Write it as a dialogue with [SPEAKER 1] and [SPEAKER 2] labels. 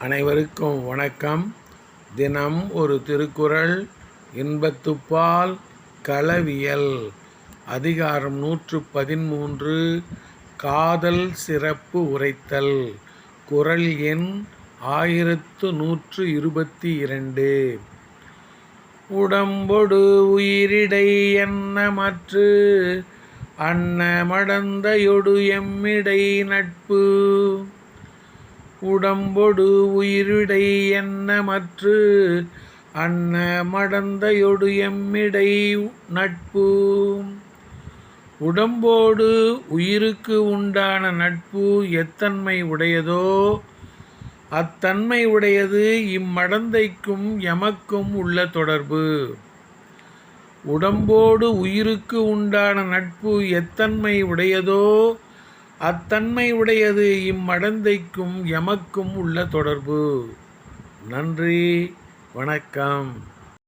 [SPEAKER 1] அனைவருக்கும் வணக்கம். தினம் ஒரு திருக்குறள் இன்பத்துப்பால் களவியல் அதிகாரம் நூற்று பதிமூன்று காதல் சிறப்பு உரைத்தல். குறள் எண் ஆயிரத்து நூற்று இருபத்தி இரண்டு. உடம்பொடு உயிரிடை என்ன மற்று எம்மிடை நட்பு. உடம்பொடு உயிரிடை என்ன மற்று அன்ன மடந்தையொடு எம்மிடை நட்பு. உடம்போடு உயிருக்கு உண்டான நட்பு எத்தன்மை உடையதோ அத்தன்மை உடையது இம்மடந்தைக்கும் எமக்கும் உள்ள தொடர்பு. உடம்போடு உயிருக்கு உண்டான நட்பு எத்தன்மை உடையதோ அத்தன்மை உடையது இம்மடந்தைக்கும் எமக்கும் உள்ள தொடர்பு. நன்றி வணக்கம்.